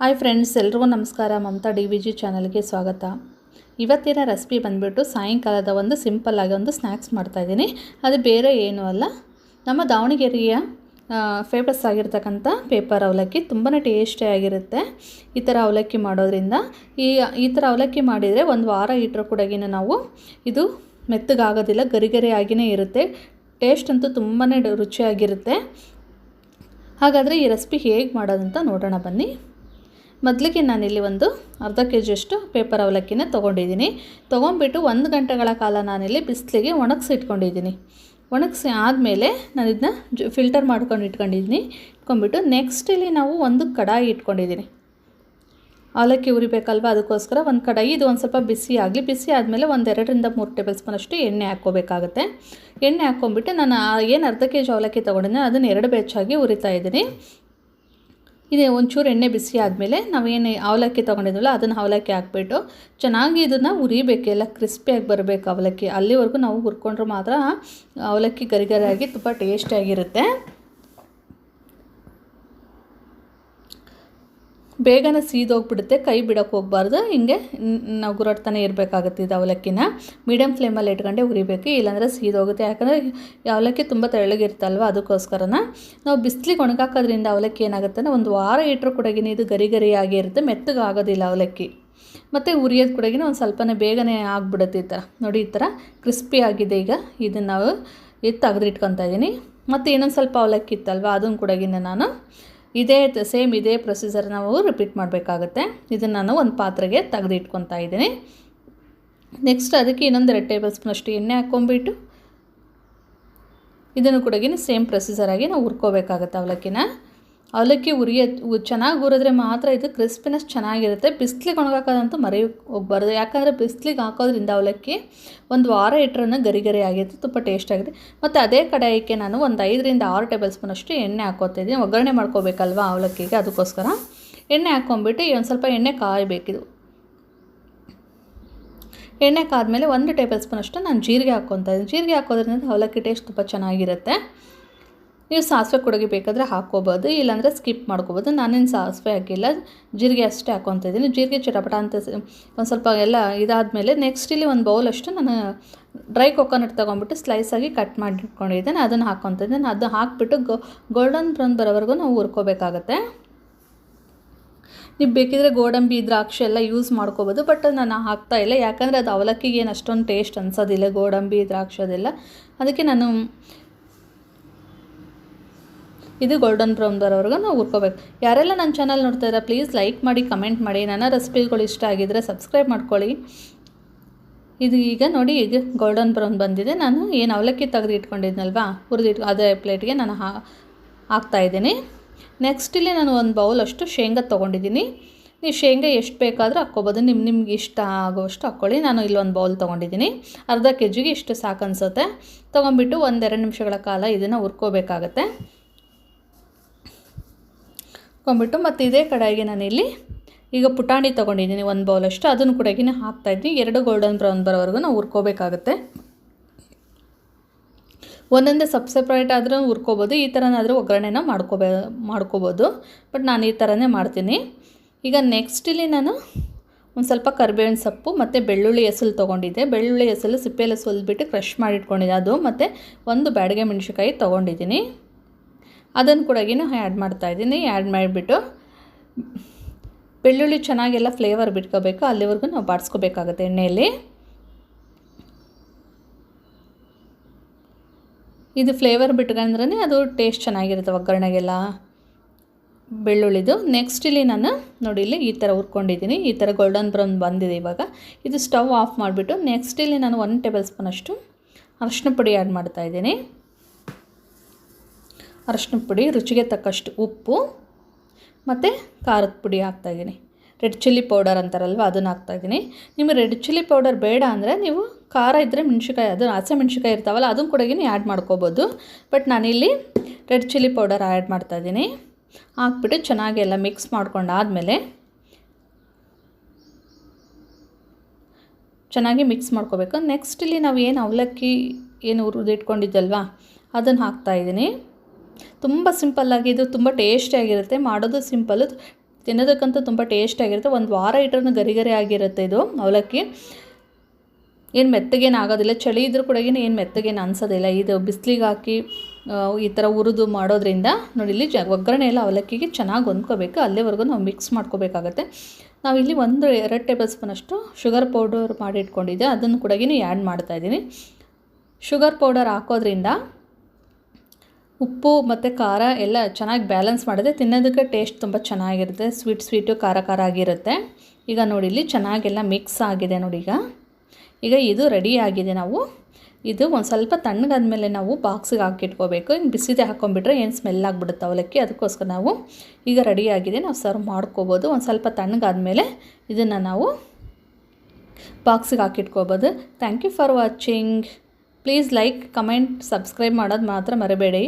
Hi friends, ಎಲ್ರಿಗೂ ನಮಸ್ಕಾರ. Mamata D V G ಚಾನಲ್ಗೆ ಸ್ವಾಗತ. ಇವತ್ತಿನ ರೆಸಿಪಿ ಬಂದುಬಿಟ್ಟು ಸಾಯಂಕಾಲದ ಒಂದು ಸಿಂಪಲ್ ಆಗಿ ಒಂದು ಸ್ನ್ಯಾಕ್ಸ್ ಮಾಡ್ತಾಯಿದ್ದೀನಿ ಅದು ಬೇರೆ ಏನೂ ಅಲ್ಲ. ನಮ್ಮ ದಾವಣಗೆರೆಯ ಫೇಮಸ್ ಆಗಿರ್ತಕ್ಕಂಥ ಪೇಪರ್ ಅವಲಕ್ಕಿ ತುಂಬಾ ಟೇಸ್ಟಿಯಾಗಿರುತ್ತೆ ಈ ಥರ ಅವಲಕ್ಕಿ ಮಾಡೋದ್ರಿಂದ ಈ ಈ ಥರ ಅವಲಕ್ಕಿ ಮಾಡಿದರೆ ಒಂದು ವಾರ ಇಟ್ಟರು ಕೂಡಗಿನ ನಾವು ಇದು ಮೆತ್ತಗಾಗೋದಿಲ್ಲ, ಗರಿಗರಿ ಗರಿ ಆಗಿಯೇ ಇರುತ್ತೆ. ಟೇಸ್ಟ್ ಅಂತೂ ತುಂಬಾ ರುಚಿಯಾಗಿರುತ್ತೆ. ಹಾಗಾದರೆ ಈ ರೆಸಿಪಿ ಹೇಗೆ ಮಾಡೋದಂತ ನೋಡೋಣ ಬನ್ನಿ. ಮೊದಲಿಗೆ ನಾನಿಲ್ಲಿ ಒಂದು ಅರ್ಧ ಕೆ ಜಿಯಷ್ಟು ಪೇಪರ್ ಅವಲಕ್ಕಿನ ತೊಗೊಂಡಿದ್ದೀನಿ. ತೊಗೊಂಡ್ಬಿಟ್ಟು ಒಂದು ಗಂಟೆಗಳ ಕಾಲ ನಾನಿಲ್ಲಿ ಬಿಸಿಲಿಗೆ ಒಣಗಿಸಿ ಇಟ್ಕೊಂಡಿದ್ದೀನಿ. ಒಣಗಿಸಿ ಆದಮೇಲೆ ನಾನು ಇದನ್ನ ಫಿಲ್ಟರ್ ಮಾಡ್ಕೊಂಡು ಇಟ್ಕೊಂಡಿದ್ದೀನಿ. ಇಟ್ಕೊಂಡ್ಬಿಟ್ಟು ನೆಕ್ಸ್ಟ್ ಇಲ್ಲಿ ನಾವು ಒಂದು ಕಡಾಯಿ ಇಟ್ಕೊಂಡಿದ್ದೀನಿ. ಅವಲಕ್ಕಿ ಉರಿಬೇಕಲ್ವ? ಅದಕ್ಕೋಸ್ಕರ ಒಂದು ಕಡಾಯಿ, ಇದು ಒಂದು ಸ್ವಲ್ಪ ಬಿಸಿ ಆಗಲಿ, ಬಿಸಿ ಆದಮೇಲೆ ಒಂದು ಎರಡರಿಂದ ಮೂರು ಟೇಬಲ್ ಸ್ಪೂನಷ್ಟು ಎಣ್ಣೆ ಹಾಕ್ಕೋಬೇಕಾಗುತ್ತೆ. ಎಣ್ಣೆ ಹಾಕ್ಕೊಂಬಿಟ್ಟು ನಾನು ಏನು ಅರ್ಧ ಕೆ ಜಿ ಅವಲಕ್ಕಿ ತೊಗೊಂಡಿದ್ದೆ ಅದನ್ನು ಎರಡು ಬೆಚ್ಚಾಗಿ ಉರಿತಾ ಇದ್ದೀನಿ. ಇದು, ಒಂಚೂರು ಎಣ್ಣೆ ಬಿಸಿ ಆದಮೇಲೆ ನಾವೇನು ಅವಲಕ್ಕಿ ತೊಗೊಂಡಿದ್ವಲ್ಲ, ಅದನ್ನು ಅವಲಕ್ಕಿ ಹಾಕ್ಬಿಟ್ಟು ಚೆನ್ನಾಗಿ ಇದನ್ನು ಉರಿಬೇಕು ಎಲ್ಲ ಕ್ರಿಸ್ಪಿಯಾಗಿ ಬರಬೇಕು ಅವಲಕ್ಕಿ. ಅಲ್ಲಿವರೆಗೂ ನಾವು ಹುರ್ಕೊಂಡ್ರೆ ಮಾತ್ರ ಅವಲಕ್ಕಿ ಗರಿಗರಿಯಾಗಿ ತುಂಬ ಟೇಸ್ಟಿಯಾಗಿರುತ್ತೆ ಬೇಗನೆ ಸೀದೋಗ್ಬಿಡುತ್ತೆ, ಕೈ ಬಿಡೋಕ್ಕೆ ಹೋಗ್ಬಾರ್ದು. ಹಿಂಗೆ ನಾವು ಗುರಡ್ತಾನೆ ಇರಬೇಕಾಗುತ್ತೆ ಇದು ಅವಲಕ್ಕಿನ. ಮೀಡಿಯಮ್ ಫ್ಲೇಮಲ್ಲಿ ಇಟ್ಕೊಂಡೆ ಉರಿಬೇಕು, ಇಲ್ಲಾಂದರೆ ಸೀದೋಗುತ್ತೆ. ಯಾಕಂದರೆ ಅವಲಕ್ಕಿ ತುಂಬ ತೆಳ್ಳಗಿರ್ತಲ್ವ ಅದಕ್ಕೋಸ್ಕರನ. ನಾವು ಬಿಸಿಲಿಗೆ ಒಣಗಾಕೋದ್ರಿಂದ ಅವಲಕ್ಕಿ ಏನಾಗುತ್ತೆ ಅಂದರೆ ಒಂದು ವಾರ ಇಟ್ಟರು ಕೂಡಗಿನ ಇದು ಗರಿ ಗರಿಯಾಗಿ ಇರುತ್ತೆ ಮೆತ್ತಗೆ ಆಗೋದಿಲ್ಲ ಅವಲಕ್ಕಿ. ಮತ್ತು ಉರಿಯೋದು ಕೂಡಗಿನ ಒಂದು ಸ್ವಲ್ಪನೇ ಬೇಗನೆ ಆಗಿಬಿಡುತ್ತೆ ಈ ಥರ. ನೋಡಿ ಈ ಥರ ಕ್ರಿಸ್ಪಿ ಆಗಿದೆ ಈಗ. ಇದನ್ನು ನಾವು ಇದು ತೆಗೆದಿಟ್ಕೊತಾ ಇದ್ದೀನಿ ಮತ್ತು ಇನ್ನೊಂದು ಸ್ವಲ್ಪ ಅವಲಕ್ಕಿ ಇತ್ತಲ್ವ, ಅದನ್ನು ಕೂಡಗಿನ ನಾನು ಇದೇ ಸೇಮ್ ಇದೇ ಪ್ರೊಸೀಜರ್ ನಾವು ರಿಪೀಟ್ ಮಾಡಬೇಕಾಗುತ್ತೆ. ಇದನ್ನು ನಾನು ಒಂದು ಪಾತ್ರೆಗೆ ತೆಗೆದು ಇಟ್ಕೊತಾ ಇದ್ದೀನಿ. ನೆಕ್ಸ್ಟ್ ಅದಕ್ಕೆ ಇನ್ನೊಂದು ಎರಡು ಟೇಬಲ್ ಸ್ಪೂನಷ್ಟು ಎಣ್ಣೆ ಹಾಕ್ಕೊಂಬಿಟ್ಟು ಇದನ್ನು ಕೂಡ ಸೇಮ್ ಪ್ರೊಸೀಜರಾಗಿ ನಾವು ಹುರ್ಕೋಬೇಕಾಗತ್ತೆ ಅವಲಕ್ಕಿನ. ಅವಲಕ್ಕಿ ಉರಿಯ ಚೆನ್ನಾಗಿ ಉರಿದ್ರೆ ಮಾತ್ರ ಇದು ಕ್ರಿಸ್ಪಿನೆಸ್ ಚೆನ್ನಾಗಿರುತ್ತೆ. ಬಿಸ್ಲಿಗೆ ಒಣಗಾಕೋದಂತೂ ಮರಿ ಹೋಗ್ಬಾರ್ದು ಯಾಕಂದರೆ ಬಿಸ್ಲಿಗೆ ಹಾಕೋದ್ರಿಂದ ಅವಲಕ್ಕಿ ಒಂದು ವಾರ ಇಟ್ಟರೂ ಗರಿ ಗರಿ ಆಗಿರುತ್ತೆ, ತುಂಬ ಟೇಸ್ಟ್ ಆಗುತ್ತೆ. ಮತ್ತು ಅದೇ ಕಡಾಯಿಗೆ ನಾನು ಒಂದು ಐದರಿಂದ ಆರು ಟೇಬಲ್ ಸ್ಪೂನಷ್ಟು ಎಣ್ಣೆ ಹಾಕ್ಕೋತಿದ್ದೀನಿ ಒಗ್ಗರಣೆ ಮಾಡ್ಕೋಬೇಕಲ್ವ ಅವಲಕ್ಕಿಗೆ? ಅದಕ್ಕೋಸ್ಕರ ಎಣ್ಣೆ ಹಾಕ್ಕೊಂಬಿಟ್ಟು ಒಂದು ಸ್ವಲ್ಪ ಎಣ್ಣೆ ಕಾಯಬೇಕಿದು. ಎಣ್ಣೆ ಕಾದ್ಮೇಲೆ ಒಂದು ಟೇಬಲ್ ಸ್ಪೂನಷ್ಟು ನಾನು ಜೀರಿಗೆ ಹಾಕ್ಕೊತಾ ಇದ್ದೀನಿ. ಜೀರಿಗೆ ಹಾಕೋದ್ರಿಂದ ಅವಲಕ್ಕಿ ಟೇಸ್ಟ್ ತುಂಬ ಚೆನ್ನಾಗಿರುತ್ತೆ. ನೀವು ಸಾಸಿವೆ ಕೊಡುಗೆ ಬೇಕಾದರೆ ಹಾಕ್ಕೋಬೋದು, ಇಲ್ಲಾಂದರೆ ಸ್ಕಿಪ್ ಮಾಡ್ಕೋಬೋದು. ನಾನೇನು ಸಾಸಿವೆ ಹಾಕಿಲ್ಲ, ಜೀರಿಗೆ ಅಷ್ಟೇ ಹಾಕ್ಕೊತಿದ್ದೀನಿ ಜೀರಿಗೆ ಚಟಪಟ ಅಂತ ಒಂದು ಸ್ವಲ್ಪ ಎಲ್ಲ ಇದಾದಮೇಲೆ ನೆಕ್ಸ್ಟ್ ಇಲ್ಲಿ ಒಂದು ಬೌಲ್ ಅಷ್ಟು ನಾನು ಡ್ರೈ ಕೊಕೊನಟ್ ಸ್ಲೈಸ್ ಸ್ಲೈಸಾಗಿ ಕಟ್ ಮಾಡಿಟ್ಕೊಂಡಿದ್ದೇನೆ ಅದನ್ನು ನಾನು ಅದು ಹಾಕ್ಬಿಟ್ಟು ಗೋಲ್ಡನ್ ಬ್ರೌನ್ ಬರೋವರೆಗೂ ನಾವು ಹುರ್ಕೋಬೇಕಾಗತ್ತೆ. ನೀವು ಬೇಕಿದ್ರೆ ಗೋಡಂಬಿ, ದ್ರಾಕ್ಷಿ ಎಲ್ಲ ಯೂಸ್ ಮಾಡ್ಕೋಬೋದು ಬಟ್ ನಾನು ಹಾಕ್ತಾ ಇಲ್ಲ. ಯಾಕಂದರೆ ಅದು ಅವಲಕ್ಕಿಗೆ ಏನು ಅಷ್ಟೊಂದು ಟೇಸ್ಟ್ ಅನ್ಸೋದಿಲ್ಲ, ಗೋಡಂಬಿ, ದ್ರಾಕ್ಷಿ ಅದೆಲ್ಲ. ಅದಕ್ಕೆ ನಾನು ಇದು ಗೋಲ್ಡನ್ ಬ್ರೌನ್ ಬರೋವರೆಗೂ ನಾವು ಹುರ್ಕೋಬೇಕು. ಯಾರೆಲ್ಲ ನನ್ನ ಚಾನಲ್ ನೋಡ್ತಾ ಇದ್ದಾರೆ ಪ್ಲೀಸ್ ಲೈಕ್ ಮಾಡಿ ಕಮೆಂಟ್ ಮಾಡಿ. ನನ್ನ ರೆಸಿಪಿಗಳು ಇಷ್ಟ ಆಗಿದ್ದರೆ ಸಬ್ಸ್ಕ್ರೈಬ್ ಮಾಡ್ಕೊಳ್ಳಿ. ಇದು ಈಗ ನೋಡಿ ಈಗ ಗೋಲ್ಡನ್ ಬ್ರೌನ್ ಬಂದಿದೆ. ನಾನು ಏನು ಅವಲಕ್ಕಿ ತೆಗೆದು ಇಟ್ಕೊಂಡಿದ್ನಲ್ವಾ? ಹುರಿದಿಟ್ಟು ಅದೇ ಪ್ಲೇಟ್ಗೆ ನಾನು ಹಾ ಹಾಕ್ತಾಯಿದ್ದೀನಿ ನೆಕ್ಸ್ಟ್ ಇಲ್ಲಿ ನಾನು ಒಂದು ಬೌಲಷ್ಟು ಶೇಂಗಾ ತೊಗೊಂಡಿದ್ದೀನಿ. ನೀವು ಶೇಂಗಾ ಎಷ್ಟು ಬೇಕಾದರೂ ಹಾಕ್ಕೋಬೋದು. ನಿಮ್ಮ ನಿಮ್ಗೆ ಇಷ್ಟ ಆಗೋಷ್ಟು ಹಾಕ್ಕೊಳ್ಳಿ. ನಾನು ಇಲ್ಲೊಂದು ಬೌಲ್ ತೊಗೊಂಡಿದ್ದೀನಿ. ಅರ್ಧ ಕೆ ಜಿಗೆ ಇಷ್ಟು ಸಾಕು ಅನಿಸುತ್ತೆ ತೊಗೊಂಬಿಟ್ಟು ಒಂದೆರಡು ನಿಮಿಷಗಳ ಕಾಲ ಇದನ್ನು ಹುರ್ಕೋಬೇಕಾಗತ್ತೆ. ಹಾಕ್ಕೊಂಬಿಟ್ಟು ಮತ್ತು ಇದೇ ಕಡಾಯಿಗೆ ನಾನಿಲ್ಲಿ ಈಗ ಪುಟಾಣಿ ತೊಗೊಂಡಿದ್ದೀನಿ, ಒಂದು ಬೌಲಷ್ಟು ಅದನ್ನು ಕೂಡ ಹಾಕ್ತಾಯಿದ್ದೀನಿ ಎರಡು ಗೋಲ್ಡನ್ ಬ್ರೌನ್ ಬರೋವರೆಗೂ ನಾವು ಹುರ್ಕೋಬೇಕಾಗುತ್ತೆ. ಒಂದೊಂದೇ ಸಬ್ ಸಪ್ರೇಟ್ ಆದರೂ ಹುರ್ಕೋಬೋದು. ಈ ಥರನಾದರೂ ಒಗ್ಗರಣೆನ ಮಾಡ್ಕೋಬೇ, ಮಾಡ್ಕೋಬೋದು. ಬಟ್ ನಾನು ಈ ಥರನೇ ಮಾಡ್ತೀನಿ. ಈಗ ನೆಕ್ಸ್ಟ್ ಇಲ್ಲಿ ನಾನು ಒಂದು ಸ್ವಲ್ಪ ಕರಿಬೇವಿನ ಸೊಪ್ಪು ಮತ್ತು ಬೆಳ್ಳುಳ್ಳಿ ಎಸಲು ತೊಗೊಂಡಿದ್ದೆ. ಬೆಳ್ಳುಳ್ಳಿ ಹೆಸಲು ಸಿಪ್ಪೆಲ್ಲ ಸುಲಿದ್ಬಿಟ್ಟು ಕ್ರಷ್ ಮಾಡಿಟ್ಕೊಂಡಿದ್ದೆ. ಅದು ಮತ್ತು ಒಂದು ಬ್ಯಾಡಿಗೆ ಮೆಣಸಿನ್ಕಾಯಿ ತೊಗೊಂಡಿದ್ದೀನಿ. ಅದನ್ನು ಕೂಡ ಆ್ಯಡ್ ಮಾಡ್ತಾ ಇದ್ದೀನಿ. ಆ್ಯಡ್ ಮಾಡಿಬಿಟ್ಟು ಬೆಳ್ಳುಳ್ಳಿ ಚೆನ್ನಾಗೆಲ್ಲ ಫ್ಲೇವರ್ ಬಿಟ್ಕೋಬೇಕು. ಅಲ್ಲಿವರೆಗೂ ನಾವು ಬಾಡಿಸ್ಕೋಬೇಕಾಗುತ್ತೆ ಎಣ್ಣೆಯಲ್ಲಿ. ಇದು ಫ್ಲೇವರ್ ಬಿಟ್ಕೊಂಡ್ರೆ ಅದು ಟೇಸ್ಟ್ ಚೆನ್ನಾಗಿರುತ್ತೆ ಒಗ್ಗರಣೆಗೆಲ್ಲ. ಬೆಳ್ಳುಳ್ಳಿದು. ನೆಕ್ಸ್ಟ್ ಇಲ್ಲಿ ನಾನು ನೋಡಿ ಇಲ್ಲಿ ಈ ಥರ ಹುರ್ಕೊಂಡಿದ್ದೀನಿ. ಈ ಥರ ಗೋಲ್ಡನ್ ಬ್ರೌನ್ ಬಂದಿದೆ ಇವಾಗ. ಇದು ಸ್ಟವ್ ಆಫ್ ಮಾಡಿಬಿಟ್ಟು ನೆಕ್ಸ್ಟ್ ಇಲ್ಲಿ ನಾನು ಒನ್ ಟೇಬಲ್ ಸ್ಪೂನಷ್ಟು ಅರಶಿನ ಪುಡಿ ಆ್ಯಡ್ ಮಾಡ್ತಾಯಿದ್ದೀನಿ ಅರಶಿನ ಪುಡಿ, ರುಚಿಗೆ ತಕ್ಕಷ್ಟು ಉಪ್ಪು ಮತ್ತು ಖಾರದ ಪುಡಿ ಹಾಕ್ತಾಯಿದ್ದೀನಿ ರೆಡ್ ಚಿಲ್ಲಿ ಪೌಡರ್ ಅಂತಾರಲ್ವ, ಅದನ್ನು ಹಾಕ್ತಾಯಿದ್ದೀನಿ ನಿಮಗೆ ರೆಡ್ ಚಿಲ್ಲಿ ಪೌಡರ್ ಬೇಡ ಅಂದರೆ ನೀವು ಖಾರ ಇದ್ದರೆ ಮೆಣಸಿಕಾಯಿ ಅದು ಹಸೆ ಮೆಣಸಿಕಾಯಿ ಇರ್ತಾವಲ್ಲ, ಅದನ್ನು ಕೂಡ ಆ್ಯಡ್ ಮಾಡ್ಕೋಬೋದು. ಬಟ್ ನಾನಿಲ್ಲಿ ರೆಡ್ ಚಿಲ್ಲಿ ಪೌಡರ್ ಆ್ಯಡ್ ಮಾಡ್ತಾಯಿದ್ದೀನಿ ಹಾಕ್ಬಿಟ್ಟು ಚೆನ್ನಾಗಿ ಎಲ್ಲ ಮಿಕ್ಸ್ ಮಾಡ್ಕೊಂಡಾದಮೇಲೆ ಚೆನ್ನಾಗಿ ಮಿಕ್ಸ್ ಮಾಡ್ಕೋಬೇಕು. ನೆಕ್ಸ್ಟ್ ಇಲ್ಲಿ ನಾವು ಏನು ಅವಲಕ್ಕಿ, ಏನು ಹುರಿದಿಟ್ಕೊಂಡಿದ್ದಲ್ವಾ, ಅದನ್ನು ಹಾಕ್ತಾಯಿದ್ದೀನಿ ತುಂಬ ಸಿಂಪಲ್ಲಾಗಿ ಇದು ತುಂಬ ಟೇಸ್ಟಿಯಾಗಿರುತ್ತೆ ಮಾಡೋದು ಸಿಂಪಲ್ಲು ತಿನ್ನೋದಕ್ಕಂತೂ ತುಂಬ ಟೇಸ್ಟಿಯಾಗಿರುತ್ತೆ ಒಂದು ವಾರ ಇಟ್ಟರೂ ಗರಿ ಗರಿ ಆಗಿರುತ್ತೆ ಇದು ಅವಲಕ್ಕಿ. ಏನು ಮೆತ್ತಗೇನು ಆಗೋದಿಲ್ಲ. ಚಳಿ ಇದ್ರೂ ಕೂಡ ಏನು ಮೆತ್ತಗೇನು ಅನ್ಸೋದಿಲ್ಲ. ಇದು ಬಿಸಿಲಿಗೆ ಹಾಕಿ ಈ ಥರ ಹುರಿದು ಮಾಡೋದ್ರಿಂದ ನೋಡಿ ಇಲ್ಲಿ ಜ, ಒಗ್ಗರಣೆ ಎಲ್ಲ ಅವಲಕ್ಕಿಗೆ ಚೆನ್ನಾಗಿ ಹೊಂದ್ಕೋಬೇಕು. ಅಲ್ಲಿವರೆಗೂ ನಾವು ಮಿಕ್ಸ್ ಮಾಡ್ಕೋಬೇಕಾಗತ್ತೆ. ನಾವಿಲ್ಲಿ ಒಂದು, ಎರಡು ಟೇಬಲ್ ಸ್ಪೂನಷ್ಟು ಶುಗರ್ ಪೌಡರ್ ಮಾಡಿ ಇಟ್ಕೊಂಡಿದ್ದೆ. ಅದನ್ನು ಕೂಡ ಆ್ಯಡ್ ಮಾಡ್ತಾಯಿದ್ದೀನಿ ಶುಗರ್ ಪೌಡರ್ ಹಾಕೋದ್ರಿಂದ ಉಪ್ಪು ಮತ್ತು ಖಾರ ಎಲ್ಲ ಚೆನ್ನಾಗಿ ಬ್ಯಾಲೆನ್ಸ್ ಮಾಡಿದ್ರೆ ತಿನ್ನೋದಕ್ಕೆ ಟೇಸ್ಟ್ ತುಂಬ ಚೆನ್ನಾಗಿರುತ್ತೆ. ಸ್ವೀಟ್ ಸ್ವೀಟು ಖಾರ ಖಾರ ಆಗಿರುತ್ತೆ. ಈಗ ನೋಡಿ, ಇಲ್ಲಿ ಚೆನ್ನಾಗೆಲ್ಲ ಮಿಕ್ಸ್ ಆಗಿದೆ ನೋಡಿ ಈಗ. ಈಗ ಇದು ರೆಡಿ ಆಗಿದೆ ನಾವು. ಇದು ಒಂದು ಸ್ವಲ್ಪ ತಣ್ಣಗಾದ್ಮೇಲೆ ನಾವು ಬಾಕ್ಸಿಗೆ ಹಾಕಿಟ್ಕೋಬೇಕು. ಹಿಂಗೆ ಬಿಸಿದೆ ಹಾಕ್ಕೊಂಬಿಟ್ರೆ ಏನು ಸ್ಮೆಲ್ ಆಗಿಬಿಡುತ್ತೆ ಅವಲಕ್ಕಿ? ಅದಕ್ಕೋಸ್ಕರ ನಾವು ಈಗ ರೆಡಿ ಆಗಿದೆ. ನಾವು ಸರ್ವ್ ಮಾಡ್ಕೋಬೋದು. ಒಂದು ಸ್ವಲ್ಪ ತಣ್ಣಗಾದ್ಮೇಲೆ ಇದನ್ನು ನಾವು ಬಾಕ್ಸಿಗೆ ಹಾಕಿಟ್ಕೋಬೋದು. Thank you for watching please like comment subscribe ಮಾಡೋದು ಮಾತ್ರ ಮರಿಬೇಡಿ.